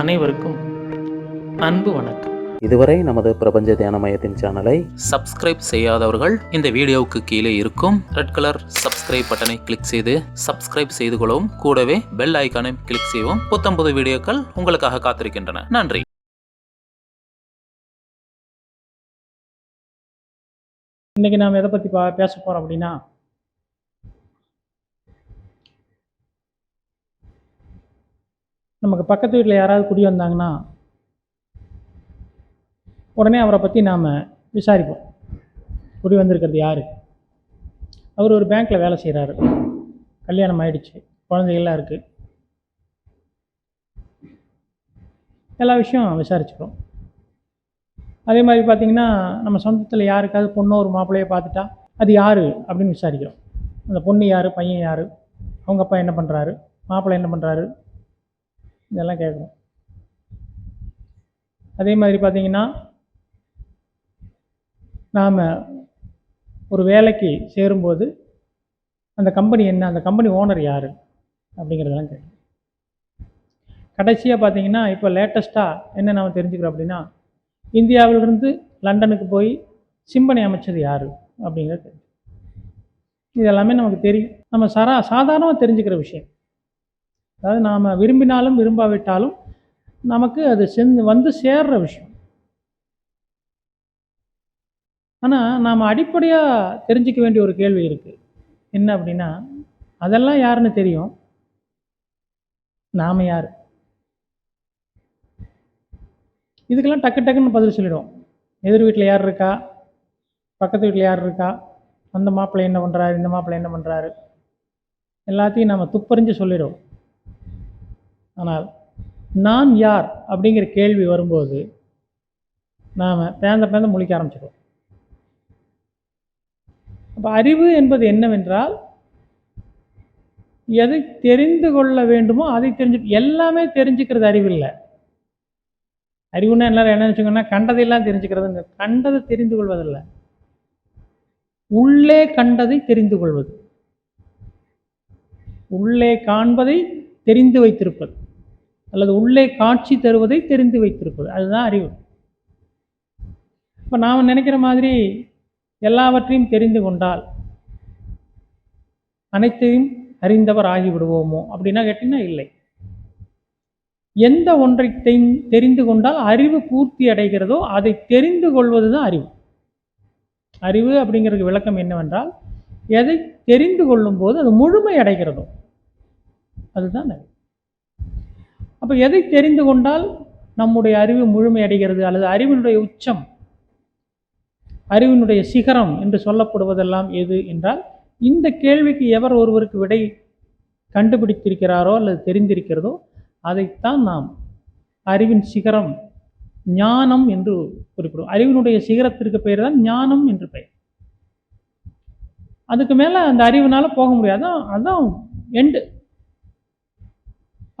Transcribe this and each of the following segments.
அனைவருக்கும் அன்பு வணக்கம். இதுவரை நமது பிரபஞ்ச தியான மையத்தின் சேனலை சப்ஸ்கிரைப் செய்யாதவர்கள் இந்த வீடியோவுக்கு கீழே இருக்கும் ரெட் கலர் சப்ஸ்கிரைப் பட்டனை கிளிக் செய்து சப்ஸ்கிரைப் செய்து கொள்ளவும். கூடவே பெல் ஐக்கானை கிளிக் செய்யவும். புத்தம்புது வீடியோக்கள் உங்களுக்காக காத்திருக்கின்றன. நன்றி. இன்றைக்கி நாம் எதை பற்றி பா பேச போகிறோம் அப்படின்னா நமக்கு பக்கத்து வீட்டில் யாராவது குடி வந்தாங்கன்னா உடனே அவரை பற்றி நாம் விசாரிப்போம். குடி வந்திருக்கிறது யார்? அவர் ஒரு பேங்க்கில் வேலை செய்கிறாரு கல்யாணம் ஆயிடுச்சு. குழந்தைகள்லாம் இருக்குது எல்லா விஷயம் விசாரிச்சுக்கிறோம். அதே மாதிரி பார்த்திங்கன்னா நம்ம சொந்தத்தில் யாருக்காவது பொண்ணோ ஒரு மாப்பிள்ளையை பார்த்துட்டா அது யார் அப்படின்னு விசாரிக்கிறோம். அந்த பொண்ணு யார்? பையன் யார்? அவங்க அப்பா என்ன பண்ணுறாரு மாப்பிள்ளை என்ன பண்ணுறாரு இதெல்லாம் கேட்குறோம். அதே மாதிரி பார்த்தீங்கன்னா நாம் ஒரு வேலைக்கு சேரும்போது அந்த கம்பெனி என்ன அந்த கம்பெனி ஓனர் யார்? அப்படிங்கிறதெல்லாம் கேட்கும் கடைசியாக பார்த்தீங்கன்னா இப்போ லேட்டஸ்ட்டாக என்ன நாம் தெரிஞ்சுக்கிறோம் அப்படின்னா இந்தியாவிலிருந்து லண்டனுக்கு போய் சிம்பனை அமைச்சது யார்? அப்படிங்கிறது தெரியும் இது எல்லாமே நமக்கு தெரியும். நம்ம சரா சாதாரணமாக தெரிஞ்சுக்கிற விஷயம். அதாவது நாம் விரும்பினாலும் விரும்பாவிட்டாலும் நமக்கு அது சென்று வந்து சேர்ற விஷயம். ஆனால் நாம் அடிப்படையாக தெரிஞ்சிக்க வேண்டிய ஒரு கேள்வி இருக்குது என்ன அப்படின்னா அதெல்லாம் யாருன்னு தெரியும்? நாம் யார்? இதுக்கெல்லாம் டக்கு டக்குன்னு பதில் சொல்லிடுவோம். எதிர் வீட்டில் யார் இருக்கா? பக்கத்து வீட்டில் யார் இருக்கா? அந்த மாப்பிள்ளை என்ன பண்ணுறாரு இந்த மாப்பிள்ளை என்ன பண்ணுறாரு எல்லாத்தையும் நம்ம துப்பறிஞ்சு சொல்லிடுவோம். ஆனால் நான் யார் அப்படிங்கிற கேள்வி வரும்போது நாம் பேந்த பேந்த முழிக்க ஆரம்பிச்சிடுவோம் அப்போ அறிவு என்பது என்னவென்றால் எதை தெரிந்து கொள்ள வேண்டுமோ அதை தெரிஞ்சு எல்லாமே தெரிஞ்சுக்கிறது அறிவு இல்லை அறிவுன்னா எல்லாரும் என்ன நினச்சிக்கோன்னா கண்டதையெல்லாம் தெரிஞ்சுக்கிறது கண்டதை தெரிந்து கொள்வதில்லை. உள்ளே கண்டதை தெரிந்து கொள்வது. உள்ளே காண்பதை தெரிந்து வைத்திருப்பது. அல்லது உள்ளே காட்சி தருவதை தெரிந்து வைத்திருப்பது. அதுதான் அறிவு. இப்போ நாம் நினைக்கிற மாதிரி எல்லாவற்றையும் தெரிந்து கொண்டால் அனைத்தையும் அறிந்தவர் ஆகிவிடுவோமோ அப்படின்னா கேட்டிங்கன்னா இல்லை. எந்த ஒன்றை தெரிந்து கொண்டால் அறிவு பூர்த்தி அடைகிறதோ அதை தெரிந்து கொள்வது தான் அறிவு. அறிவு அப்படிங்கிறதுக்கு விளக்கம் என்னவென்றால் எதை தெரிந்து கொள்ளும் போது அது முழுமை அடைகிறதோ அதுதான் அறிவு. அப்போ எதை தெரிந்து கொண்டால் நம்முடைய அறிவு முழுமையடைகிறது அல்லது அறிவினுடைய உச்சம் அறிவினுடைய சிகரம் என்று சொல்லப்படுவதெல்லாம் எது என்றால் இந்த கேள்விக்கு எவர் ஒருவருக்கு விடை கண்டுபிடித்திருக்கிறாரோ அல்லது தெரிந்திருக்கிறதோ அதைத்தான் நாம் அறிவின் சிகரம் ஞானம் என்று குறிப்பிடுவோம். அறிவினுடைய சிகரத்திற்கு பெயர் தான் ஞானம் என்று பெயர். அதுக்கு மேலே அந்த அறிவுனால போக முடியாது. அதான் அதான் எண்டு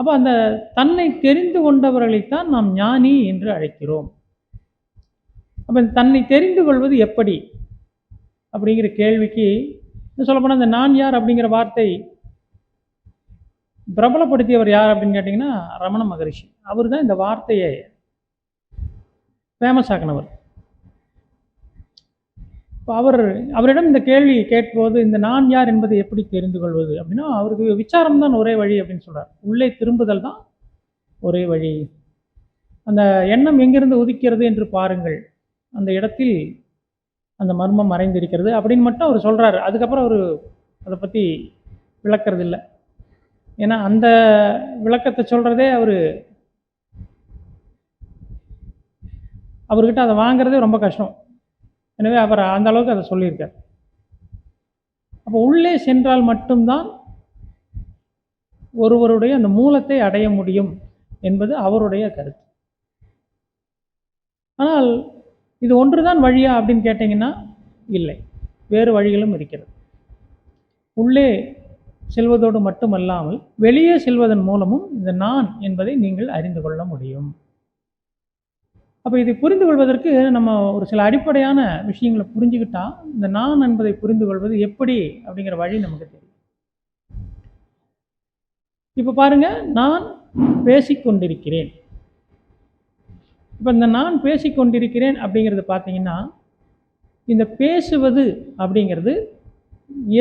அப்போ அந்த தன்னை தெரிந்து கொண்டவர்களைத்தான் நாம் ஞானி என்று அழைக்கிறோம். அப்போ தன்னை தெரிந்து கொள்வது எப்படி? அப்படிங்கிற கேள்விக்கு சொல்லப்போனால் இந்த நான் யார் அப்படிங்கிற வார்த்தை பிரபலப்படுத்தியவர் யார் அப்படின்னு கேட்டிங்கன்னா ரமண மகரிஷி. அவர் தான் இந்த வார்த்தையை ஃபேமஸ் ஆக்கினவர். இப்போ அவர் அவரிடம் இந்த கேள்வி கேட்போது இந்த நான் யார் என்பதை எப்படி தெரிந்து கொள்வது? அப்படின்னா அவருக்கு விசாரம் தான் ஒரே வழி அப்படின்னு சொல்கிறார் உள்ளே திரும்புதல் தான் ஒரே வழி. அந்த எண்ணம் எங்கிருந்து உதிக்கிறது என்று பாருங்கள். அந்த இடத்தில் அந்த மர்மம் மறைந்திருக்கிறது அப்படின்னு மட்டும் அவர் சொல்கிறாரு அதுக்கப்புறம் அவர் அதை பற்றி விளக்கிறது இல்லை ஏன்னா அந்த விளக்கத்தை சொல்கிறதே அவர் அவர்கிட்ட அதை வாங்குறதே ரொம்ப கஷ்டம். எனவே அவர் அந்த அளவுக்கு அதை சொல்லியிருக்கார். அப்போ உள்ளே சென்றால் மட்டும்தான் ஒருவருடைய அந்த மூலத்தை அடைய முடியும் என்பது அவருடைய கருத்து. ஆனால் இது ஒன்றுதான் வழியா அப்படின்னு கேட்டிங்கன்னா இல்லை. வேறு வழிகளும் இருக்கிறது. உள்ளே செல்வதோடு மட்டுமல்லாமல் வெளியே செல்வதன் மூலமும் இந்த நான் என்பதை நீங்கள் அறிந்து கொள்ள முடியும். அப்போ இதை புரிந்து கொள்வதற்கு நம்ம ஒரு சில அடிப்படையான விஷயங்களை புரிஞ்சுக்கிட்டா இந்த நான் என்பதை புரிந்து கொள்வது எப்படி அப்படிங்கிற வழி நமக்கு தெரியும். இப்போ பாருங்க நான் பேசிக்கொண்டிருக்கிறேன். இப்போ இந்த நான் பேசிக்கொண்டிருக்கிறேன் அப்படிங்கிறது பார்த்தீங்கன்னா இந்த பேசுவது அப்படிங்கிறது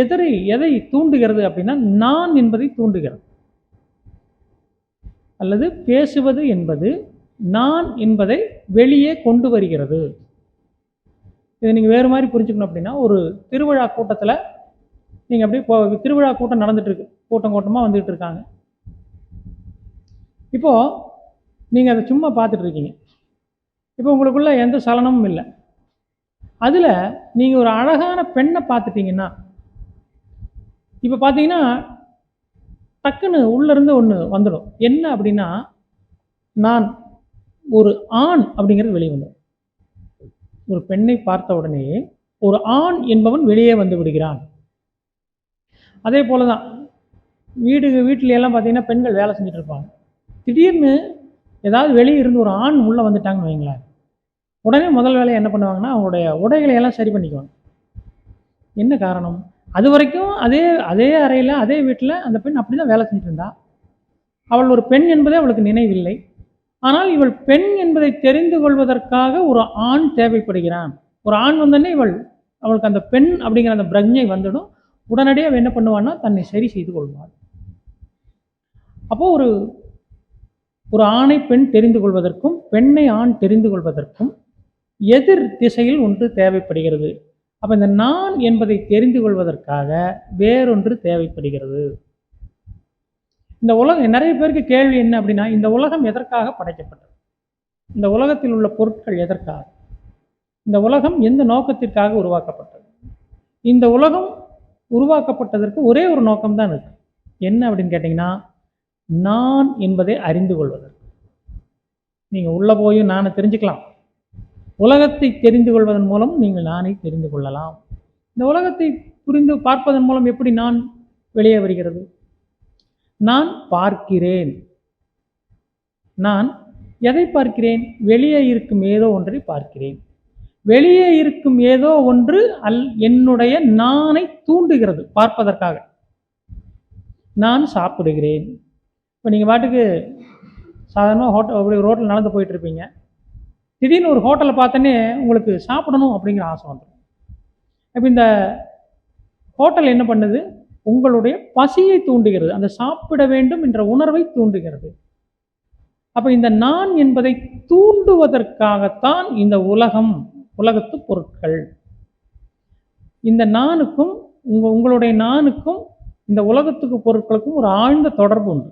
எதரை எதை தூண்டுகிறது அப்படின்னா நான் என்பதை தூண்டுகிறது. அல்லது பேசுவது என்பது நான் என்பதை வெளியே கொண்டு வருகிறது. இதை நீங்கள் வேறு மாதிரி புரிஞ்சுக்கணும் அப்படின்னா ஒரு திருவிழா கூட்டத்தில் நீங்கள் அப்படியே போ திருவிழா கூட்டம் நடந்துட்டு இருக்கு கூட்டம் கூட்டமாக வந்துக்கிட்டு இருக்காங்க இப்போது நீங்கள் அதை சும்மா பார்த்துட்டு இருக்கீங்க இப்போ உங்களுக்குள்ள எந்த சலனமும் இல்லை. அதில் நீங்கள் ஒரு அழகான பெண்ணை பார்த்துட்டீங்கன்னா இப்போ பார்த்தீங்கன்னா டக்குன்னு உள்ளேருந்து ஒன்று வந்துடும். என்ன அப்படின்னா நான். ஒரு ஆண் அப்படிங்கிறது வெளியே வந்துடும் ஒரு பெண்ணை பார்த்த உடனே ஒரு ஆண் என்பவன் வெளியே வந்து விடுகிறான். அதே போல தான் வீடு வீட்டில எல்லாம் பார்த்தீங்கன்னா பெண்கள் வேலை செஞ்சுட்டு இருப்பாங்க. திடீர்னு ஏதாவது வெளியே இருந்து ஒரு ஆண் உள்ளே வந்துட்டாங்கன்னு வைங்களேன். உடனே முதல் வேலையை என்ன பண்ணுவாங்கன்னா அவங்களுடைய உடைகளை எல்லாம் சரி பண்ணிக்குவாங்க. என்ன காரணம்? அது வரைக்கும் அதே அதே அறையில் அதே வீட்டில் அந்த பெண் அப்படி தான் வேலை செஞ்சுட்டு இருந்தா. அவள் ஒரு பெண் என்பதே அவளுக்கு நினைவில்லை. ஆனால் இவள் பெண் என்பதை தெரிந்து கொள்வதற்காக ஒரு ஆண் தேவைப்படுகிறான். ஒரு ஆண் வந்தோடனே இவள் அவளுக்கு அந்த பெண் அப்படிங்கிற அந்த பிரஜை வந்துடும். உடனடியாக என்ன பண்ணுவான்னா தன்னை சரி செய்து கொள்வாள். அப்போது ஒரு ஒரு ஆணை பெண் தெரிந்து கொள்வதற்கும் பெண்ணை ஆண் தெரிந்து கொள்வதற்கும் எதிர் திசையில் ஒன்று தேவைப்படுகிறது. அப்போ இந்த நான் என்பதை தெரிந்து கொள்வதற்காக வேறொன்று தேவைப்படுகிறது. இந்த உலகம் நிறைய பேருக்கு கேள்வி என்ன அப்படின்னா இந்த உலகம் எதற்காக படைக்கப்பட்டது? இந்த உலகத்தில் உள்ள பொருட்கள் எதற்காக? இந்த உலகம் எந்த நோக்கத்திற்காக உருவாக்கப்பட்டது? இந்த உலகம் உருவாக்கப்பட்டதற்கு ஒரே ஒரு நோக்கம்தான் இருக்கு. என்ன அப்படின்னு கேட்டிங்கன்னா நான் என்பதை அறிந்து கொள்வதற்கு. நீங்கள் உள்ளே போய் நானை தெரிஞ்சுக்கலாம். உலகத்தை தெரிந்து கொள்வதன் மூலம் நீங்கள் நானை தெரிந்து கொள்ளலாம். இந்த உலகத்தை புரிந்து பார்ப்பதன் மூலம் எப்படி நான் வெளியே வருகிறது? நான் பார்க்கிறேன். நான் எதை பார்க்கிறேன்? வெளியே இருக்கும் ஏதோ ஒன்றை பார்க்கிறேன். வெளியே இருக்கும் ஏதோ ஒன்று அல் என்னுடைய நானை தூண்டுகிறது பார்ப்பதற்காக. நான் சாப்பிடுகிறேன். இப்போ நீங்கள் பாட்டுக்கு சாதாரணமாக ஹோட்டல் அப்படி ரோட்டில் நடந்து போயிட்டுருப்பீங்க திடீர்னு ஒரு ஹோட்டலை பார்த்தோன்னே உங்களுக்கு சாப்பிடணும் அப்படிங்கிற ஆசை வந்துடும் இப்போ இந்த ஹோட்டல் என்ன பண்ணுது? உங்களுடைய பசியை தூண்டுகிறது. அந்த சாப்பிட வேண்டும் என்ற உணர்வை தூண்டுகிறது. அப்போ இந்த நான் என்பதை தூண்டுவதற்காகத்தான் இந்த உலகம் உலகத்து பொருட்கள். இந்த நானுக்கும் உங்க உங்களுடைய நானுக்கும் இந்த உலகத்துக்கு பொருட்களுக்கும் ஒரு ஆழ்ந்த தொடர்பு உண்டு.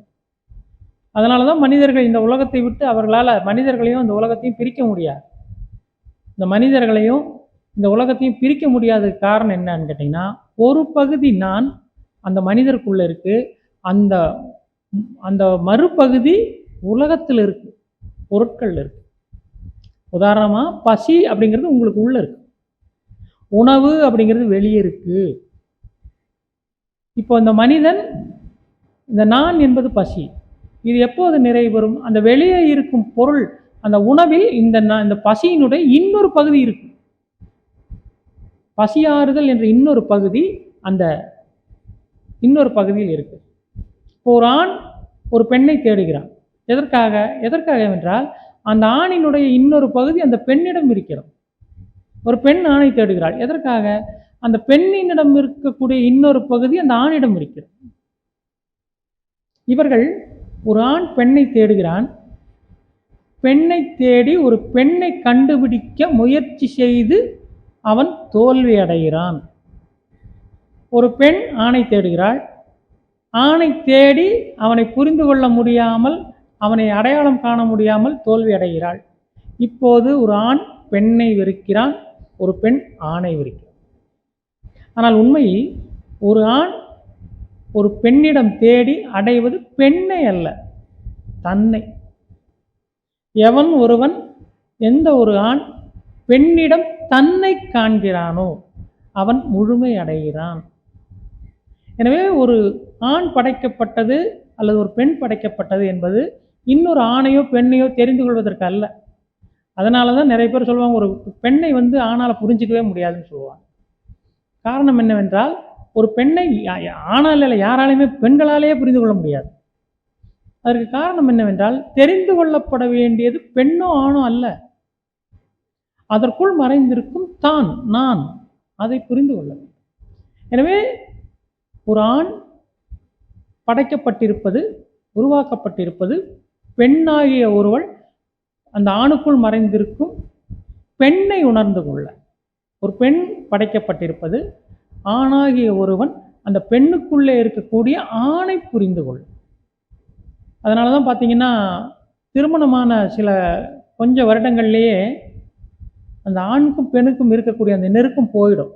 அதனால தான் மனிதர்கள் இந்த உலகத்தை விட்டு அவர்களால் மனிதர்களையும் இந்த உலகத்தையும் பிரிக்க முடியாது. இந்த மனிதர்களையும் இந்த உலகத்தையும் பிரிக்க முடியாத காரணம் என்னன்னு கேட்டிங்கன்னா ஒரு பகுதி நான் அந்த மனிதருக்குள்ள இருக்கு. அந்த அந்த மறுபகுதி உலகத்தில் இருக்கு. பொருட்கள் இருக்கு. உதாரணமாக பசி அப்படிங்கிறது உங்களுக்கு உள்ள இருக்கு. உணவு அப்படிங்கிறது வெளியே இருக்கு. இப்போ இந்த மனிதன் இந்த நான் என்பது பசி. இது எப்போது நிறைவு பெறும்? அந்த வெளியே இருக்கும் பொருள் அந்த உணவில் இந்த இந்த பசியினுடைய இன்னொரு பகுதி இருக்கு. பசியாறுதல் என்ற இன்னொரு பகுதி அந்த இன்னொரு பகுதியில் இருக்கு. இப்போ ஒரு ஆண் ஒரு பெண்ணை தேடுகிறான். எதற்காக? எதற்காக என்றால் அந்த ஆணினுடைய இன்னொரு பகுதி அந்த பெண்ணிடம் இருக்கிறது. ஒரு பெண் ஆணை தேடுகிறாள். எதற்காக? அந்த பெண்ணினிடம் இருக்கக்கூடிய இன்னொரு பகுதி அந்த ஆணிடம் இருக்கிறது. இவர்கள் ஒரு ஆண் பெண்ணை தேடுகிறான். பெண்ணை தேடி ஒரு பெண்ணை கண்டுபிடிக்க முயற்சி செய்து அவன் தோல்வி அடைகிறான் ஒரு பெண் ஆணை தேடுகிறாள். ஆணை தேடி அவனை புரிந்து கொள்ள முடியாமல் அவனை அடையாளம் காண முடியாமல் தோல்வி அடைகிறாள். இப்போது ஒரு ஆண் பெண்ணை வெறுக்கிறான் ஒரு பெண் ஆணை வெறுக்கிறான். ஆனால் உண்மையில் ஒரு ஆண் ஒரு பெண்ணிடம் தேடி அடைவது பெண்ணை அல்ல தன்னை. எவன் ஒருவன் எந்த ஒரு ஆண் பெண்ணிடம் தன்னை காண்கிறானோ அவன் முழுமை அடைகிறான். எனவே ஒரு ஆண் படைக்கப்பட்டது அல்லது ஒரு பெண் படைக்கப்பட்டது என்பது இன்னொரு ஆணையோ பெண்ணையோ தெரிந்து கொள்வதற்கு அல்ல. அதனால தான் நிறைய பேர் சொல்லுவாங்க ஒரு பெண்ணை வந்து ஆணால் புரிஞ்சிக்கவே முடியாதுன்னு சொல்லுவாங்க. காரணம் என்னவென்றால் ஒரு பெண்ணை யா- யா- ஆணால் இல்லை யாராலையுமே பெண்களாலேயே புரிந்து கொள்ள முடியாது. அதற்கு காரணம் என்னவென்றால் தெரிந்து கொள்ளப்பட வேண்டியது பெண்ணோ ஆணோ அல்ல. அதற்குள் மறைந்திருக்கும் தான் நான் அதை புரிந்து கொள்ள வேண்டும். எனவே ஒரு ஆண் படைக்கப்பட்டிருப்பது உருவாக்கப்பட்டிருப்பது பெண்ணாகிய ஒருவள் அந்த ஆணுக்குள் மறைந்திருக்கும் பெண்ணை உணர்ந்து கொள்ள. ஒரு பெண் படைக்கப்பட்டிருப்பது ஆணாகிய ஒருவன் அந்த பெண்ணுக்குள்ளே இருக்கக்கூடிய ஆணை புரிந்து கொள் அதனால தான் பார்த்தீங்கன்னா திருமணமான சில கொஞ்ச வருடங்கள்லேயே அந்த ஆணுக்கும் பெண்ணுக்கும் இருக்கக்கூடிய அந்த நெருக்கம் போயிடும்.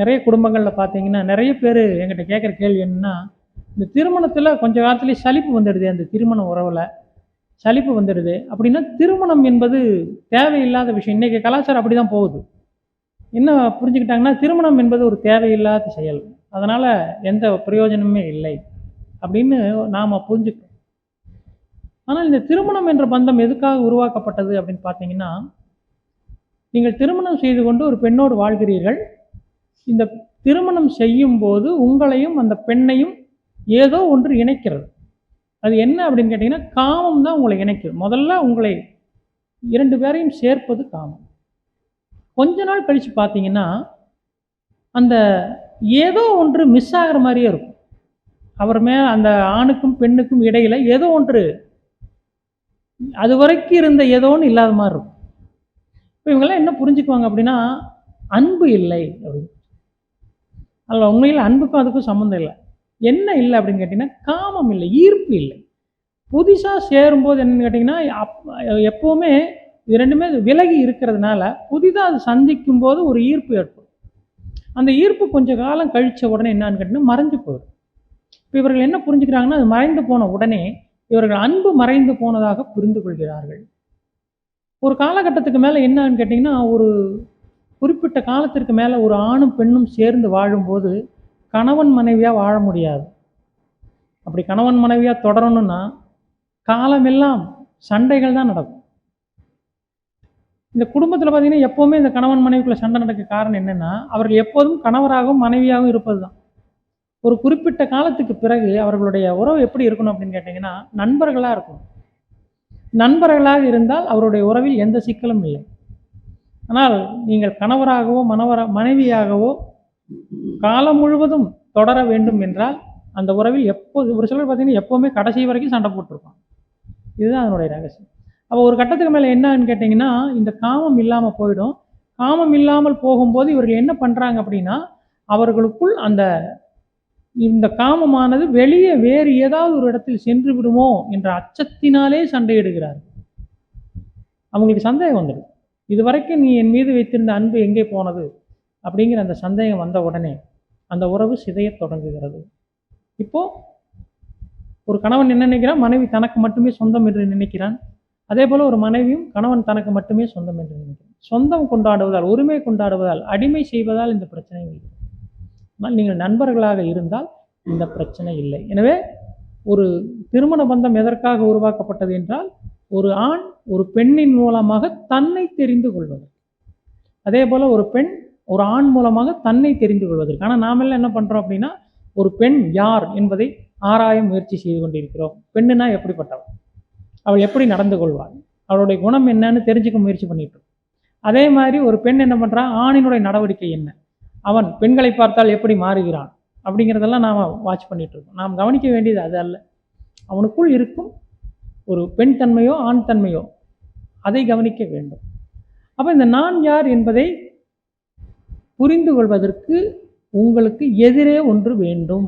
நிறைய குடும்பங்களில் பார்த்தீங்கன்னா நிறைய பேர் எங்கிட்ட கேட்குற கேள்வி என்னென்னா இந்த திருமணத்தில் கொஞ்ச காலத்துலேயே சலிப்பு வந்துடுது அந்த திருமண உறவில். சலிப்பு வந்துடுது. அப்படின்னா திருமணம் என்பது தேவையில்லாத விஷயம். இன்றைக்கி கலாச்சாரம் அப்படி தான் போகுது. என்ன புரிஞ்சுக்கிட்டாங்கன்னா திருமணம் என்பது ஒரு தேவையில்லாத செயல். அதனால் எந்த பிரயோஜனமே இல்லை. அப்படின்னு நாம் புரிஞ்சுக்கிறோம் ஆனால் இந்த திருமணம் என்ற பந்தம் எதுக்காக உருவாக்கப்பட்டது அப்படின்னு பார்த்தீங்கன்னா நீங்கள் திருமணம் செய்து கொண்டு ஒரு பெண்ணோடு வாழ்கிறீர்கள். இந்த திருமணம் செய்யும் போது உங்களையும் அந்த பெண்ணையும் ஏதோ ஒன்று இணைக்கிறது. அது என்ன அப்படின்னு கேட்டிங்கன்னா காமம் தான் உங்களை இணைக்கிறது முதல்ல உங்களை இரண்டு பேரையும் சேர்ப்பது காமம். கொஞ்ச நாள் கழித்து பார்த்தீங்கன்னா அந்த ஏதோ ஒன்று மிஸ் ஆகிற மாதிரியே இருக்கும். அவர் மேல் அந்த ஆணுக்கும் பெண்ணுக்கும் இடையில் ஏதோ ஒன்று அது வரைக்கும் இருந்த ஏதோ ஒன்று இல்லாத மாதிரி இருக்கும். இப்போ இவங்கெல்லாம் என்ன புரிஞ்சுக்குவாங்க அப்படின்னா அன்பு இல்லை அப்படின்னு. அதில் உண்மையில் அன்புக்கும் அதுக்கும் சம்மந்தம் இல்லை. என்ன இல்லை அப்படின்னு கேட்டிங்கன்னா காமம் இல்லை ஈர்ப்பு இல்லை. புதுசாக சேரும்போது என்னன்னு கேட்டிங்கன்னா அப் எப்போவுமே இது ரெண்டுமே விலகி இருக்கிறதுனால புதிதாக அது சந்திக்கும் போது ஒரு ஈர்ப்பு ஏற்படும். அந்த ஈர்ப்பு கொஞ்சம் காலம் கழித்த உடனே என்னன்னு கேட்டிங்கன்னா மறைஞ்சு போயிடும். இப்போ இவர்கள் என்ன புரிஞ்சுக்கிறாங்கன்னா அது மறைந்து போன உடனே இவர்கள் அன்பு மறைந்து போனதாக புரிந்து கொள்கிறார்கள். ஒரு காலகட்டத்துக்கு மேலே என்னன்னு கேட்டிங்கன்னா ஒரு குறிப்பிட்ட காலத்திற்கு மேலே ஒரு ஆணும் பெண்ணும் சேர்ந்து வாழும்போது கணவன் மனைவியாக வாழ முடியாது. அப்படி கணவன் மனைவியாக தொடரணும்னா காலமெல்லாம் சண்டைகள் தான் நடக்கும். இந்த குடும்பத்தில் பார்த்தீங்கன்னா எப்போவுமே இந்த கணவன் மனைவிக்குள்ள சண்டை நடக்க காரணம் என்னென்னா அவர்கள் எப்போதும் கணவராகவும் மனைவியாகவும் இருப்பது தான் ஒரு குறிப்பிட்ட காலத்துக்கு பிறகு அவர்களுடைய உறவு எப்படி இருக்கணும் அப்படின்னு கேட்டிங்கன்னா நண்பர்களாக இருக்கும் நண்பர்களாக இருந்தால் அவருடைய உறவில் எந்த சிக்கலும் இல்லை. ஆனால் நீங்கள் கணவராகவோ மனவர மனைவியாகவோ காலம் முழுவதும் தொடர வேண்டும் என்றால் அந்த உறவில் எப்போது ஒரு சிலர் பார்த்தீங்கன்னா எப்போவுமே கடைசி வரைக்கும் சண்டை போட்டிருப்பாங்க. இதுதான் அதனுடைய ரகசியம். அப்போ ஒரு கட்டத்துக்கு மேலே என்னன்னு கேட்டிங்கன்னா இந்த காமம் இல்லாமல் போயிடும். காமம் இல்லாமல் போகும்போது இவர்கள் என்ன பண்ணுறாங்க அப்படின்னா அவர்களுக்குள் அந்த இந்த காமமானது வெளியே வேறு ஏதாவது ஒரு இடத்தில் சென்று விடுமோ என்ற அச்சத்தினாலே சண்டையிடுகிறார்கள். அவங்களுக்கு சந்தேகம் வந்துடுது இதுவரைக்கும் நீ என் மீது வைத்திருந்த அன்பு எங்கே போனது? அப்படிங்கிற அந்த சந்தேகம் வந்த உடனே அந்த உறவு சிதையத் தொடங்குகிறது. இப்போ ஒரு கணவன் என்ன நினைக்கிறான்? மனைவி தனக்கு மட்டுமே சொந்தம் என்று நினைக்கிறான். அதே போல் ஒரு மனைவியும் கணவன் தனக்கு மட்டுமே சொந்தம் என்று நினைக்கிறான். சொந்தம் கொண்டாடுவதால் உரிமை கொண்டாடுவதால் அடிமை செய்வதால் இந்த பிரச்சனை இல்லை ஆனால் நீங்கள் நண்பர்களாக இருந்தால் இந்த பிரச்சனை இல்லை. எனவே ஒரு திருமண பந்தம் எதற்காக உருவாக்கப்பட்டது என்றால் ஒரு ஆண் ஒரு பெண்ணின் மூலமாக தன்னை தெரிந்து கொள்வது அதே போல ஒரு பெண் ஒரு ஆண் மூலமாக தன்னை தெரிந்து கொள்வதற்கு. ஆனால் நாமெல்லாம் என்ன பண்ணுறோம் அப்படின்னா ஒரு பெண் யார் என்பதை ஆராய முயற்சி செய்து கொண்டிருக்கிறோம். பெண்ணுனா எப்படிப்பட்டவள்? அவள் எப்படி நடந்து கொள்வாள்? அவளுடைய குணம் என்னன்னு தெரிஞ்சுக்க முயற்சி பண்ணிட்டு. அதே மாதிரி ஒரு பெண் என்ன பண்ணுறா ஆணினுடைய நடவடிக்கை என்ன? அவன் பெண்களை பார்த்தால் எப்படி மாறுகிறான்? அப்படிங்கிறதெல்லாம் நாம் வாட்ச் பண்ணிட்டு இருக்கோம். நாம் கவனிக்க வேண்டியது அது அல்ல. அவனுக்குள் இருக்கும் ஒரு பெண் தன்மையோ ஆண் தன்மையோ அதை கவனிக்க வேண்டும். அப்போ இந்த நான் யார் என்பதை புரிந்து கொள்வதற்கு உங்களுக்கு எதிரே ஒன்று வேண்டும்.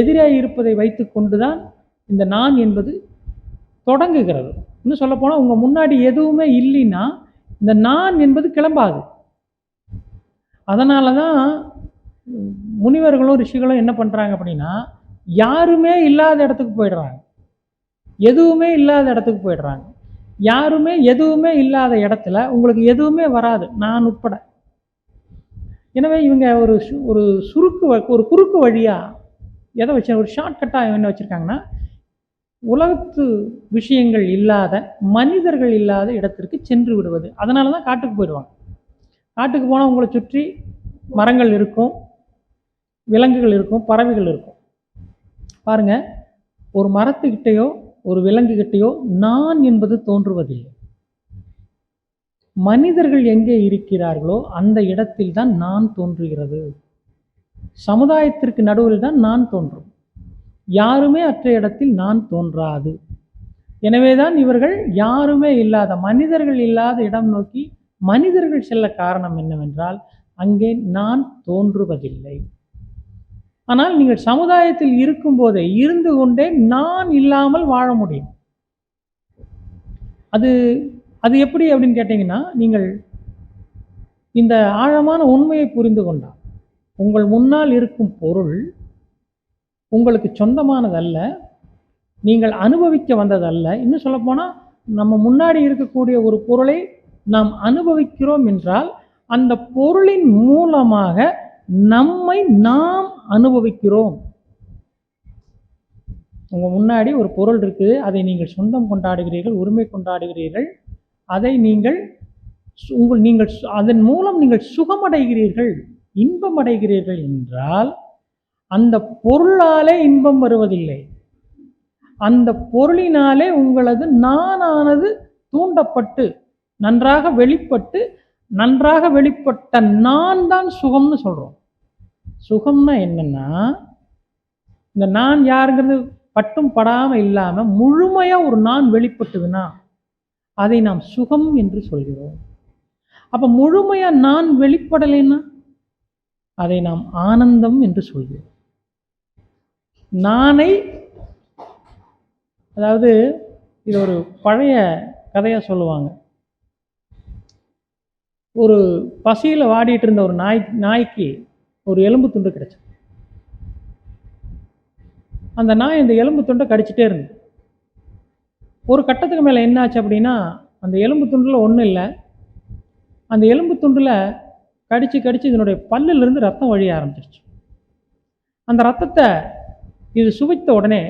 எதிரே இருப்பதை வைத்துக்கொண்டு தான் இந்த நான் என்பது தொடங்குகிறது. இன்னும் சொல்லப்போனால் உங்கள் முன்னாடி எதுவுமே இல்லைன்னா இந்த நான் என்பது கிளம்பாது. அதனால தான் முனிவர்களும் ரிஷிகளும் என்ன பண்ணுறாங்க அப்படின்னா யாருமே இல்லாத இடத்துக்கு போயிடுறாங்க. எதுவுமே இல்லாத இடத்துக்கு போயிடுறாங்க. யாருமே எதுவுமே இல்லாத இடத்துல உங்களுக்கு எதுவுமே வராது. நான் உட்பட. எனவே இவங்க ஒரு சு- ஒரு சுருக்கு வ- ஒரு குறுக்கு வழியாக எதை வச்சு ஒரு ஷார்ட்கட்டாக என்ன வச்சுருக்காங்கன்னா உலகத்து விஷயங்கள் இல்லாத மனிதர்கள் இல்லாத இடத்திற்கு சென்று விடுவது. அதனால தான் காட்டுக்கு போயிடுவாங்க. காட்டுக்கு போனால் உங்களை சுற்றி மரங்கள் இருக்கும் விலங்குகள் இருக்கும் பறவைகள் இருக்கும். பாருங்க ஒரு மரத்துக்கிட்டேயோ ஒரு விலங்குகிட்டேயோ நான் என்பது தோன்றுவதில்லை. மனிதர்கள் எங்கே இருக்கிறார்களோ அந்த இடத்தில் தான் நான் தோன்றுகிறது. சமுதாயத்திற்கு நடுவில் தான் நான் தோன்றும். யாருமே அற்ற இடத்தில் நான் தோன்றாது. எனவேதான் இவர்கள் யாருமே இல்லாத மனிதர்கள் இல்லாத இடம் நோக்கி மனிதர்கள் செல்ல காரணம் என்னவென்றால் அங்கே நான் தோன்றுவதில்லை. ஆனால் நீங்கள் சமுதாயத்தில் இருக்கும்போதே இருந்து கொண்டே நான் இல்லாமல் வாழ முடியும். அது அது எப்படி அப்படின்னு கேட்டிங்கன்னா நீங்கள் இந்த ஆழமான உண்மையை புரிந்து கொண்டால் உங்கள் முன்னால் இருக்கும் பொருள் உங்களுக்கு சொந்தமானதல்ல நீங்கள் அனுபவிக்க வந்ததல்ல. இன்னும் சொல்லப்போனால் நம்ம முன்னாடி இருக்கக்கூடிய ஒரு பொருளை நாம் அனுபவிக்கிறோம் என்றால் அந்த பொருளின் மூலமாக நம்மை நாம் அனுபவிக்கிறோம். உங்க முன்னாடி ஒரு பொருள் இருக்குது அதை நீங்கள் சொந்தம் கொண்டாடுகிறீர்கள் உரிமை கொண்டாடுகிறீர்கள் அதை நீங்கள் உங்கள் நீங்கள் சு- அதன் மூலம் நீங்கள் சுகமடைகிறீர்கள் இன்பம் அடைகிறீர்கள் என்றால் அந்த பொருளாலே இன்பம் வருவதில்லை. அந்த பொருளினாலே உங்களது நானானது தூண்டப்பட்டு நன்றாக வெளிப்பட்டு நன்றாக வெளிப்பட்ட நான் தான் சுகம்னு சொல்கிறோம் சுகம்னா என்னென்னா இந்த நான் யாருங்கிறது பட்டும் படாமல் இல்லாமல் முழுமையாக ஒரு நான் வெளிப்பட்டதுன்னா அதை நாம் சுகம் என்று சொல்கிறோம். அப்போ முழுமையாக நான் வெளிப்படலைன்னா அதை நாம் ஆனந்தம் என்று சொல்கிறோம். நானை அதாவது இது ஒரு பழைய கதையாக சொல்லுவாங்க. ஒரு பசியில் வாடிட்டு இருந்த ஒரு நாய் நாய்க்கு ஒரு எலும்பு துண்டு கிடச்சி அந்த நாய் அந்த எலும்பு துண்டை கடிச்சிட்டே இருந்து ஒரு கட்டத்துக்கு மேலே என்னாச்சு அப்படின்னா அந்த எலும்பு துண்டில் ஒன்றும் இல்லை. அந்த எலும்பு துண்டில் கடித்து கடித்து இதனுடைய பல்லிலிருந்து ரத்தம் வழிய ஆரம்பிச்சிருச்சு. அந்த ரத்தத்தை இது சுவைத்த உடனே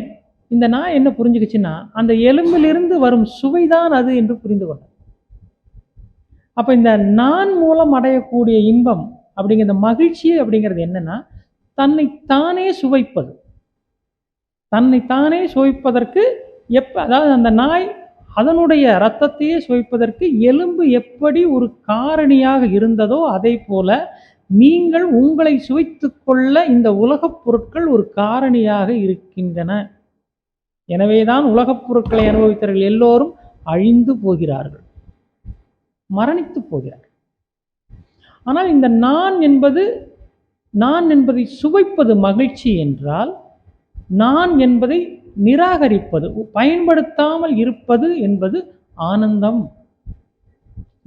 இந்த நாய் என்ன புரிஞ்சுக்கிச்சுன்னா அந்த எலும்பிலிருந்து வரும் சுவைதான் அது என்று புரிந்து கொண்டது அப்போ இந்த நான் மூலம் அடையக்கூடிய இன்பம் அப்படிங்கிற இந்த மகிழ்ச்சி அப்படிங்கிறது என்னன்னா தன்னை தானே சுவைப்பது. தன்னை தானே சுவைப்பதற்கு எப்ப அதாவது அந்த நாய் அதனுடைய ரத்தத்தையே சுவைப்பதற்கு எலும்பு எப்படி ஒரு காரணியாக இருந்ததோ அதே போல நீங்கள் உங்களை சுவைத்து கொள்ள இந்த உலகப் பொருட்கள் ஒரு காரணியாக இருக்கின்றன. எனவேதான் உலகப் பொருட்களை அனுபவித்தவர்கள் எல்லோரும் அழிந்து போகிறார்கள். மரணித்து போகிறார். ஆனால் இந்த நான் என்பது நான் என்பதை சுவைப்பது மகிழ்ச்சி என்றால் நான் என்பதை நிராகரிப்பது பயன்படுத்தாமல் இருப்பது என்பது ஆனந்தம்.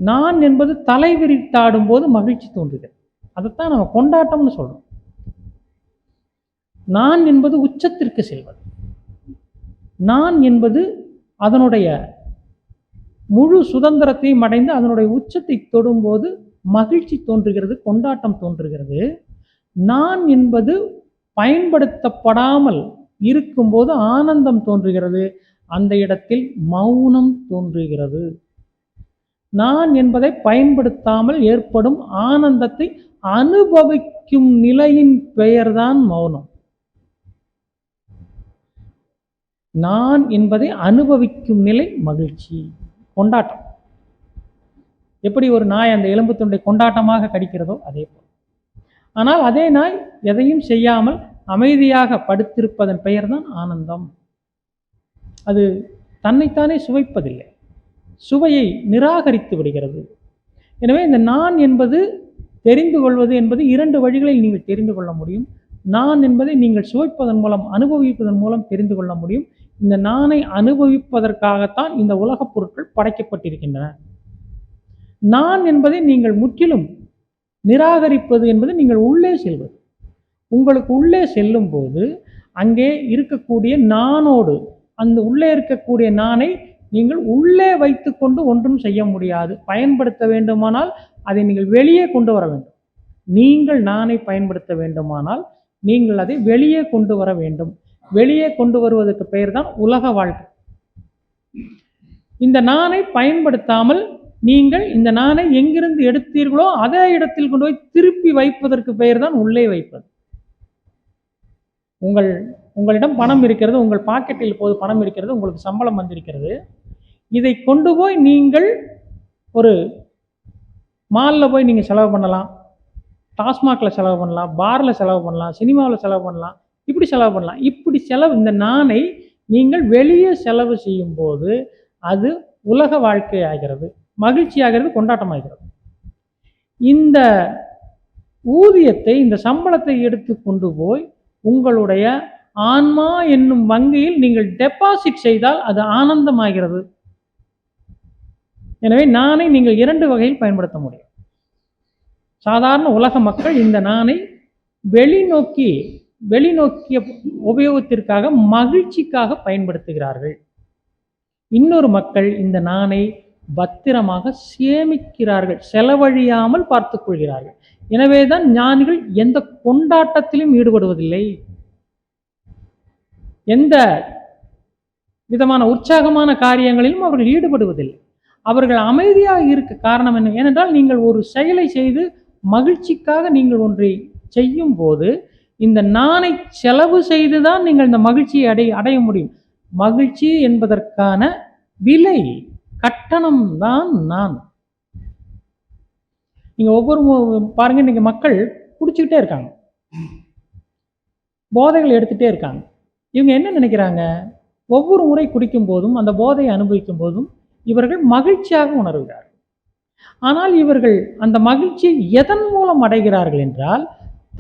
நான் என்பது தலை விரித்தாடும் போது மகிழ்ச்சி தோன்றுகிறது. அதைத்தான் நம்ம கொண்டாட்டம்னு சொல்றோம். நான் என்பது உச்சத்திற்கு செல்வது. நான் என்பது அதனுடைய முழு சுதந்திரத்தையும் அடைந்து அதனுடைய உச்சத்தை தொடும்போது மகிழ்ச்சி தோன்றுகிறது கொண்டாட்டம் தோன்றுகிறது. நான் என்பது பயன்படுத்தப்படாமல் இருக்கும்போது ஆனந்தம் தோன்றுகிறது. அந்த இடத்தில் மௌனம் தோன்றுகிறது. நான் என்பதை பயன்படுத்தாமல் ஏற்படும் ஆனந்தத்தை அனுபவிக்கும் நிலையின் பெயர்தான் மௌனம். நான் என்பதை அனுபவிக்கும் நிலை மகிழ்ச்சி. கொண்டாட்டம். எப்படி ஒரு நாய் அந்த எலும்பு துண்டை கொண்டாட்டமாக கடிக்கிறதோ அதே போல். ஆனால் அதே நாய் எதையும் செய்யாமல் அமைதியாக படுத்திருப்பதன் பெயர்தான் ஆனந்தம். அது தன்னைத்தானே சுவைப்பதில்லை. சுவையை நிராகரித்து விடுகிறது. எனவே இந்த நான் என்பது தெரிந்து கொள்வது என்பது இரண்டு வழிகளில் நீங்கள் தெரிந்து கொள்ள முடியும். நான் என்பதை நீங்கள் சுவைப்பதன் மூலம் அனுபவிப்பதன் மூலம் தெரிந்து கொள்ள முடியும். இந்த நானை அனுபவிப்பதற்காகத்தான் இந்த உலகப் பொருட்கள் படைக்கப்பட்டிருக்கின்றன. நான் என்பதை நீங்கள் முற்றிலும் நிராகரிப்பது என்பது நீங்கள் உள்ளே செல்வது. உங்களுக்கு உள்ளே செல்லும் போது அங்கே இருக்கக்கூடிய நானோடு அந்த உள்ளே இருக்கக்கூடிய நானை நீங்கள் உள்ளே வைத்துக்கொண்டு ஒன்றும் செய்ய முடியாது. பயன்படுத்த வேண்டுமானால் அதை நீங்கள் வெளியே கொண்டு வர வேண்டும். நீங்கள் நானை பயன்படுத்த வேண்டுமானால் நீங்கள் அதை வெளியே கொண்டு வர வேண்டும். வெளியே கொண்டு வருவதற்கு பெயர் தான் உலக வாழ்க்கை. இந்த நானை பயன்படுத்தாமல் நீங்கள் இந்த நானை எங்கிருந்து எடுத்தீர்களோ அதே இடத்தில் கொண்டு போய் திருப்பி வைப்பதற்கு பெயர் தான் உள்ளே வைப்பது. உங்கள் உங்களிடம் பணம் இருக்கிறது உங்கள் பாக்கெட்டில் இப்போது பணம் இருக்கிறது உங்களுக்கு சம்பளம் வந்திருக்கிறது. இதை கொண்டு போய் நீங்கள் ஒரு மாலில் போய் நீங்கள் செலவு பண்ணலாம். டாஸ்மாகில் செலவு பண்ணலாம் பாரில் செலவு பண்ணலாம் சினிமாவில் செலவு பண்ணலாம். இப்படி செலவு பண்ணலாம். இப்படி செலவு இந்த நாணை நீங்கள் வெளியே செலவு செய்யும்போது அது உலக வாழ்க்கை ஆகிறது மகிழ்ச்சி ஆகிறது கொண்டாட்டம் ஆகிறது. இந்த ஊதியத்தை இந்த சம்பளத்தை எடுத்து கொண்டு போய் உங்களுடைய ஆன்மா என்னும் வங்கியில் நீங்கள் டெபாசிட் செய்தால் அது ஆனந்தமாகிறது. எனவே நாணை நீங்கள் இரண்டு வகையில் பயன்படுத்த முடியும். சாதாரண உலக மக்கள் இந்த நாணை வெளிநோக்கி வெளிநோக்கிய உபயோகத்திற்காக மகிழ்ச்சிக்காக பயன்படுத்துகிறார்கள். இன்னொரு மக்கள் இந்த நாணை பத்திரமாக சேமிக்கிறார்கள் செலவழியாமல் பார்த்து கொள்கிறார்கள். எனவேதான் ஞானிகள் எந்த கொண்டாட்டத்திலும் ஈடுபடுவதில்லை. எந்த விதமான உற்சாகமான காரியங்களிலும் அவர்கள் ஈடுபடுவதில்லை. அவர்கள் அமைதியாக இருக்க காரணம் என்ன? ஏனென்றால் நீங்கள் ஒரு செயலை செய்து மகிழ்ச்சிக்காக நீங்கள் ஒன்றை செய்யும் போது இந்த நாணை செலவு செய்து தான் நீங்கள் இந்த மகிழ்ச்சியை அடை அடைய முடியும். மகிழ்ச்சி என்பதற்கான விலை கட்டணம் தான் நான். நீங்க ஒவ்வொரு பாருங்க இன்னைக்கு மக்கள் குடிச்சுக்கிட்டே இருக்காங்க. போதைகள் எடுத்துகிட்டே இருக்காங்க. இவங்க என்ன நினைக்கிறாங்க? ஒவ்வொரு முறை குடிக்கும் போதும் அந்த போதையை அனுபவிக்கும் போதும் இவர்கள் மகிழ்ச்சியாக உணர்கிறார்கள். ஆனால் இவர்கள் அந்த மகிழ்ச்சியை எதன் மூலம் அடைகிறார்கள் என்றால்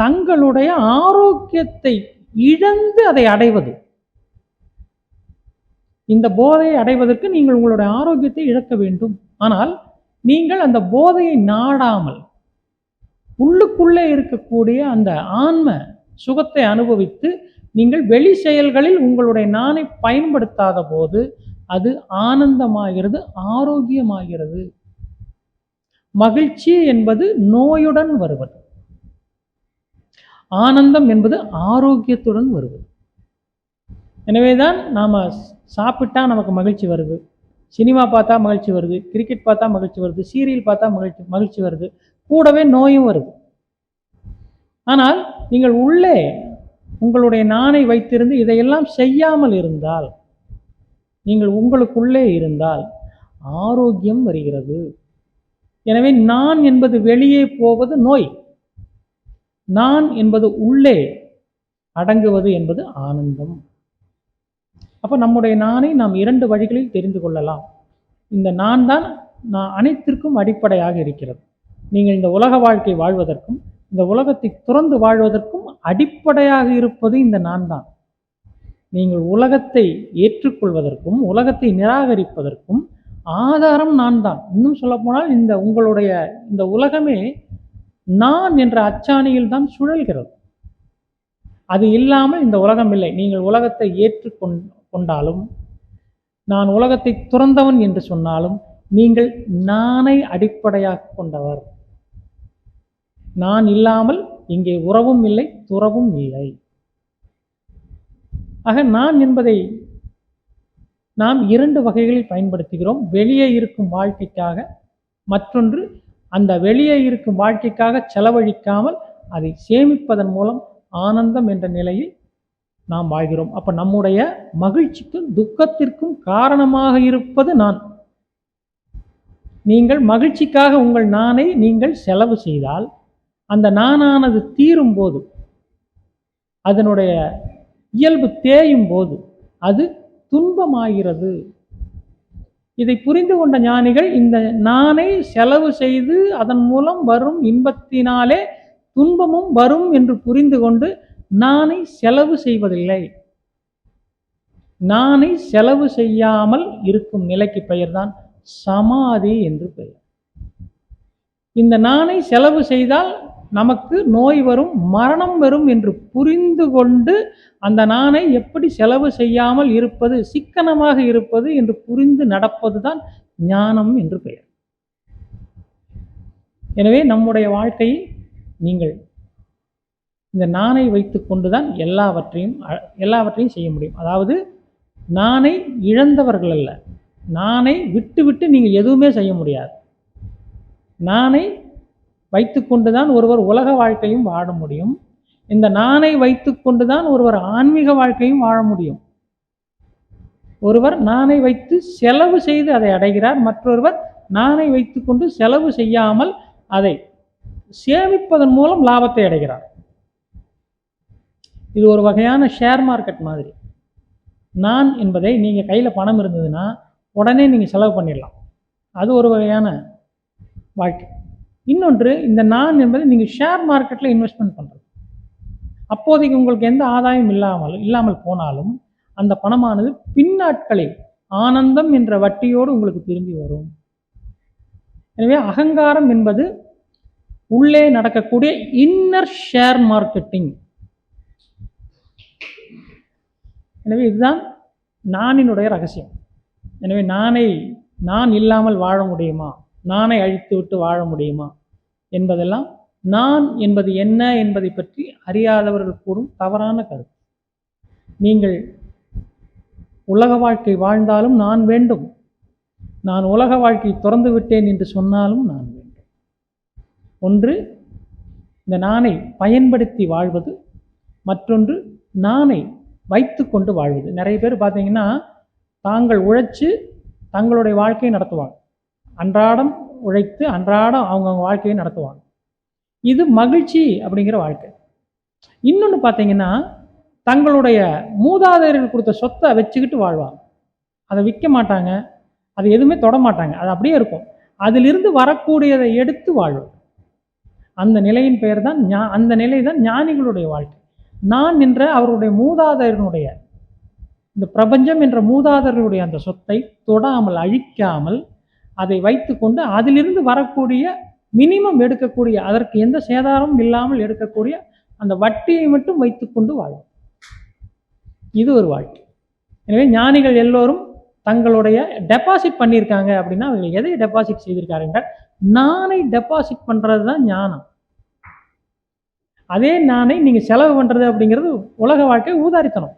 தங்களுடைய ஆரோக்கியத்தை இழந்து அதை அடைவது. இந்த போதையை அடைவதற்கு நீங்கள் உங்களுடைய ஆரோக்கியத்தை இழக்க வேண்டும். ஆனால் நீங்கள் அந்த போதையை நாடாமல் உள்ளுக்குள்ளே இருக்கக்கூடிய அந்த ஆன்ம சுகத்தை அனுபவித்து நீங்கள் வெளி செயல்களில் உங்களுடைய நானை பயன்படுத்தாத போது அது ஆனந்தமாகிறது ஆரோக்கியமாகிறது. மகிழ்ச்சி என்பது நோயுடன் வருவது. ஆனந்தம் என்பது ஆரோக்கியத்துடன் வருவது. எனவேதான் நாம் சாப்பிட்டா நமக்கு மகிழ்ச்சி வருது. சினிமா பார்த்தா மகிழ்ச்சி வருது. கிரிக்கெட் பார்த்தா மகிழ்ச்சி வருது. சீரியல் பார்த்தா மகிழ்ச்சி மகிழ்ச்சி வருது. கூடவே நோயும் வருது. ஆனால் நீங்கள் உள்ளே உங்களுடைய நாணை வைத்திருந்து இதையெல்லாம் செய்யாமல் இருந்தால் நீங்கள் உங்களுக்குள்ளே இருந்தால் ஆரோக்கியம் வருகிறது. எனவே நான் என்பது வெளியே போவது நோய். நான் என்பது உள்ளே அடங்குவது என்பது ஆனந்தம். அப்போ நம்முடைய நானை நாம் இரண்டு வழிகளில் தெரிந்து கொள்ளலாம். இந்த நான் தான் நான் அனைத்திற்கும் அடிப்படையாக இருக்கிறது. நீங்கள் இந்த உலக வாழ்க்கை வாழ்வதற்கும் இந்த உலகத்தை துறந்து வாழ்வதற்கும் அடிப்படையாக இருப்பது இந்த நான் தான். நீங்கள் உலகத்தை ஏற்றுக்கொள்வதற்கும் உலகத்தை நிராகரிப்பதற்கும் ஆதாரம் நான் தான். இன்னும் சொல்லப்போனால் இந்த உங்களுடைய இந்த உலகமே நான் என்ற அச்சாணியில் தான் சுழல்கிறது. அது இல்லாமல் இந்த உலகம் இல்லை. நீங்கள் உலகத்தை ஏற்றுக்கொண் கொண்டாலும் நான் உலகத்தை துறந்தவன் என்று சொன்னாலும் நீங்கள் நானை அடிப்படையாக கொண்டவர். நான் இல்லாமல் இங்கே உறவும் இல்லை துறவும் இல்லை. ஆக நான் என்பதை நாம் இரண்டு வகைகளில் பயன்படுத்துகிறோம். வெளியே இருக்கும் வாழ்க்கைக்காக மற்றொன்று அந்த வெளியே இருக்கும் வாழ்க்கைக்காக செலவழிக்காமல் அதை சேமிப்பதன் மூலம் ஆனந்தம் என்ற நிலையில் நாம் வாழ்கிறோம். அப்போ நம்முடைய மகிழ்ச்சிக்கும் துக்கத்திற்கும் காரணமாக இருப்பது நான். நீங்கள் மகிழ்ச்சிக்காக உங்கள் நானை நீங்கள் செலவு செய்தால் அந்த நானானது தீரும் போது அதனுடைய இயல்பு தேயும் போது அது துன்பமாகிறது. இதை புரிந்து கொண்ட ஞானிகள் இந்த நானை செலவு செய்து அதன் மூலம் வரும் இன்பத்தினாலே துன்பமும் வரும் என்று புரிந்து கொண்டு நானை செலவு செய்வதில்லை. நானை செலவு செய்யாமல் இருக்கும் நிலைக்கு பெயர்தான் சமாதி என்று பெயர். இந்த நானை செலவு செய்தால் நமக்கு நோய் வரும் மரணம் வரும் என்று புரிந்து கொண்டு அந்த நானை எப்படி செலவு செய்யாமல் இருப்பது சிக்கனமாக இருப்பது என்று புரிந்து நடப்பதுதான் ஞானம் என்று பெயர். எனவே நம்முடைய வாழ்க்கையில் நீங்கள் இந்த நாணை வைத்துக்கொண்டு தான் எல்லாவற்றையும் எல்லாவற்றையும் செய்ய முடியும். அதாவது நாணை இழந்தவர்கள் அல்ல. நாணை விட்டு விட்டு நீங்கள் எதுவுமே செய்ய முடியாது. நாணை வைத்துக்கொண்டு தான் ஒருவர் உலக வாழ்க்கையும் வாழ முடியும். இந்த நாணை வைத்துக்கொண்டு தான் ஒருவர் ஆன்மீக வாழ்க்கையும் வாழ முடியும். ஒருவர் நாணை வைத்து செலவு செய்து அதை அடைகிறார். மற்றொருவர் நாணை வைத்துக்கொண்டு செலவு செய்யாமல் அதை சேமிப்பதன் மூலம் லாபத்தை அடைகிறார். இது ஒரு வகையான ஷேர் மார்க்கெட் மாதிரி. நான் என்பதை நீங்கள் கையில் பணம் இருந்ததுன்னா உடனே நீங்கள் செலவு பண்ணிடலாம். அது ஒரு வகையான வாழ்க்கை. இன்னொன்று இந்த நான் என்பது நீங்கள் ஷேர் மார்க்கெட்டில் இன்வெஸ்ட்மெண்ட் பண்ணுறது அப்போதைக்கு உங்களுக்கு எந்த ஆதாயம் இல்லாமல் இல்லாமல் போனாலும் அந்த பணமானது பின்னாட்களில் ஆனந்தம் என்ற வட்டியோடு உங்களுக்கு திரும்பி வரும். எனவே அகங்காரம் என்பது உள்ளே நடக்கக்கூடிய இன்னர் ஷேர் மார்க்கெட்டிங் எனவே இதுதான் நானினுடைய ரகசியம். எனவே நானை நான் இல்லாமல் வாழ முடியுமா? நானை அழித்து விட்டு வாழ முடியுமா? என்பதெல்லாம் நான் என்பது என்ன என்பதை பற்றி அறியாதவர்கள் கூறும் தவறான கருத்து. நீங்கள் உலக வாழ்க்கை வாழ்ந்தாலும் நான் வேண்டும். நான் உலக வாழ்க்கை திறந்து விட்டேன் என்று சொன்னாலும் நான் வேண்டும். ஒன்று இந்த நானை பயன்படுத்தி வாழ்வது. மற்றொன்று நானை வைத்துக்கொண்டு வாழ்வது. நிறைய பேர் பார்த்தீங்கன்னா தாங்கள் உழைச்சு தங்களுடைய வாழ்க்கையை நடத்துவாங்க. அன்றாடம் உழைத்து அன்றாடம் அவங்கவுங்க வாழ்க்கையை நடத்துவாங்க. இது மகிழ்ச்சி அப்படிங்கிற வாழ்க்கை. இன்னொன்று பார்த்தீங்கன்னா தங்களுடைய மூதாதையர்கள் கொடுத்த சொத்தை வச்சுக்கிட்டு வாழ்வாங்க. அதை விற்க மாட்டாங்க அது எதுவுமே தொட மாட்டாங்க அது அப்படியே இருக்கும். அதிலிருந்து வரக்கூடியதை எடுத்து வாழ்வோம் அந்த நிலையின் பெயர் தான் ஞா அந்த நிலை தான் ஞானிகளுடைய வாழ்க்கை. நான் என்ற அவருடைய மூதாதையனுடைய இந்த பிரபஞ்சம் என்ற மூதாதையர்களுடைய அந்த சொத்தை தொடாமல் அழிக்காமல் அதை வைத்துக்கொண்டு அதிலிருந்து வரக்கூடிய மினிமம் எடுக்கக்கூடிய அதற்கு எந்த சேதாரமும் இல்லாமல் எடுக்கக்கூடிய அந்த வட்டியை மட்டும் வைத்துக்கொண்டு வாழும். இது ஒரு வாழ்க்கை. எனவே ஞானிகள் எல்லோரும் தங்களுடைய டெபாசிட் பண்ணியிருக்காங்க அப்படின்னா அவங்க எதை டெபாசிட் செய்திருக்காரு என்றால் நானை டெபாசிட் பண்ணுறது தான் ஞானம். அதே நானை நீங்கள் செலவு பண்ணுறது அப்படிங்கிறது உலக வாழ்க்கை ஊதாரித்தனம்.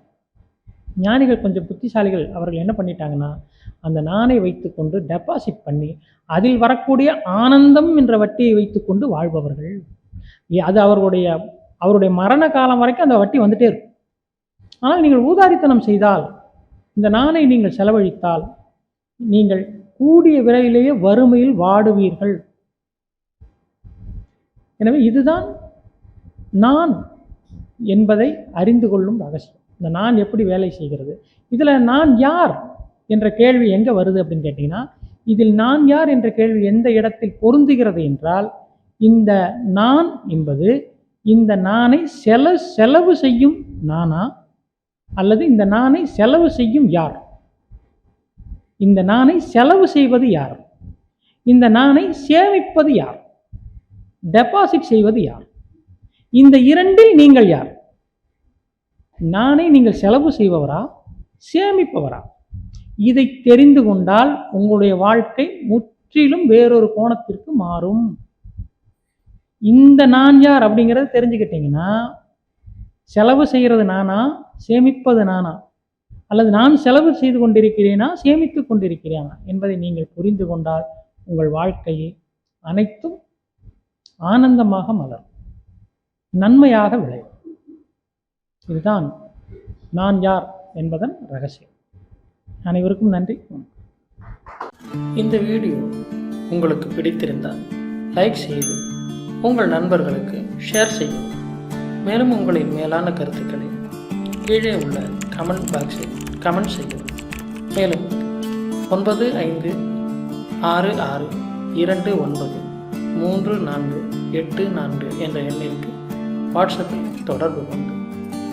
ஞானிகள் கொஞ்சம் புத்திசாலிகள். அவர்கள் என்ன பண்ணிட்டாங்கன்னா அந்த நாணை வைத்துக்கொண்டு டெபாசிட் பண்ணி அதில் வரக்கூடிய ஆனந்தம் என்ற வட்டியை வைத்துக்கொண்டு வாழ்பவர்கள். அது அவர்களுடைய அவருடைய மரண காலம் வரைக்கும் அந்த வட்டி வந்துட்டே இருக்கும். ஆனால் நீங்கள் ஊதாரித்தனம் செய்தால் இந்த நாணை நீங்கள் செலவழித்தால் நீங்கள் கூடிய விரைவிலேயே வறுமையில் வாடுவீர்கள். எனவே இதுதான் நான் என்பதை அறிந்து கொள்ளும் ரகசியம். இந்த நான் எப்படி வேலை செய்கிறது? இதில் நான் யார் என்ற கேள்வி எங்கே வருது அப்படின்னு கேட்டிங்கன்னா இதில் நான் யார் என்ற கேள்வி எந்த இடத்தில் பொருந்துகிறது என்றால் இந்த நான் என்பது இந்த நானை செல செலவு செய்யும் நானா? அல்லது இந்த நானை செலவு செய்யும் யார்? இந்த நானை செலவு செய்வது யார்? இந்த நானை சேமிப்பது யார்? டெபாசிட் செய்வது யார்? இந்த இரண்டில் நீங்கள் யார்? நானே நீங்கள் செலவு செய்பவரா? சேமிப்பவரா? இதை தெரிந்து கொண்டால் உங்களுடைய வாழ்க்கை முற்றிலும் வேறொரு கோணத்திற்கு மாறும். இந்த நான் யார் அப்படிங்கிறத தெரிஞ்சுக்கிட்டீங்கன்னா செலவு செய்கிறது நானா? சேமிப்பது நானா? அல்லது நான் செலவு செய்து கொண்டிருக்கிறேனா? சேமித்து கொண்டிருக்கிறேனா? என்பதை நீங்கள் புரிந்து கொண்டால் உங்கள் வாழ்க்கையை அனைத்தும் ஆனந்தமாக மலரும். நன்மையாக விளையும். இதுதான் நான் யார் என்பதன் ரகசியம். அனைவருக்கும் நன்றி. இந்த வீடியோ உங்களுக்கு பிடித்திருந்தால் லைக் செய்து உங்கள் நண்பர்களுக்கு ஷேர் செய்யவும். மேலும் உங்களின் மேலான கருத்துக்களை கீழே உள்ள கமெண்ட் பாக்ஸில் கமெண்ட் செய்யவும். மேலும் ஒன்பது ஐந்து ஆறு ஆறு இரண்டு ஒன்பது மூன்று நான்கு எட்டு நான்கு என்ற எண்ணிற்கு வாட்ஸ்அப்பில் தொடர்பு கொண்டு